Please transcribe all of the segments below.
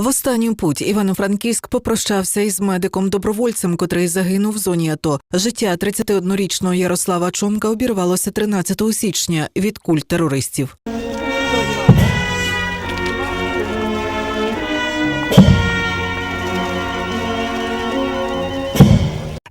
В останню путь Івано-Франківськ попрощався із медиком-добровольцем, котрий загинув в зоні АТО. Життя 31-річного Ярослава Чомка обірвалося 13 січня від куль терористів.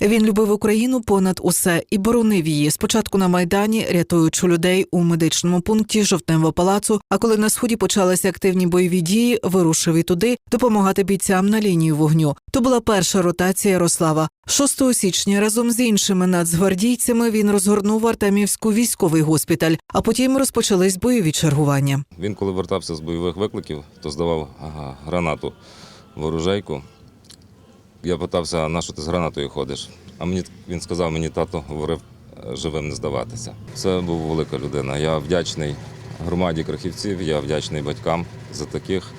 Він любив Україну понад усе і боронив її спочатку на майдані, рятуючи людей у медичному пункті жовтневого палацу. А коли на сході почалися активні бойові дії, вирушив і туди допомагати бійцям на лінію вогню. То була перша ротація Ярослава. 6 січня разом з іншими нацгвардійцями він розгорнув Артемівську військовий госпіталь, а потім розпочались бойові чергування. Він, коли вертався з бойових викликів, то здавав ага, гранату в оружейку. Я питався, на що ти з гранатою ходиш? А мені він сказав, мені тато говорив е, живим не здаватися. Це був велика людина. Я вдячний громаді крахівців, я вдячний батькам за таких,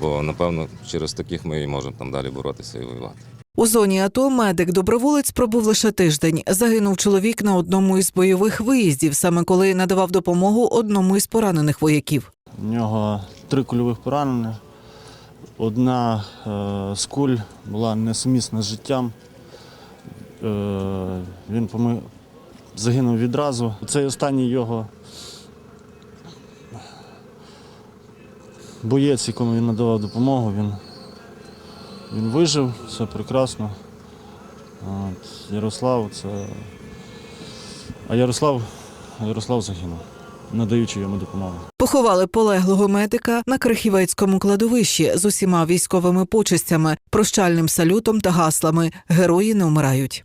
бо напевно через таких ми і можемо там далі боротися і воювати. У зоні АТО медик-доброволець пробув лише тиждень. Загинув чоловік на одному із бойових виїздів, саме коли надавав допомогу одному із поранених вояків. У нього три кульових поранення. Одна е, з куль була несумісна з життям. Е, він поми... загинув відразу. Цей останній його боєць, якому він надавав допомогу, він, він вижив, все прекрасно. От, Ярослав це. А Ярослав, Ярослав загинув, надаючи йому допомогу. Поховали полеглого медика на Крихівецькому кладовищі з усіма військовими почестями, прощальним салютом та гаслами Герої не вмирають.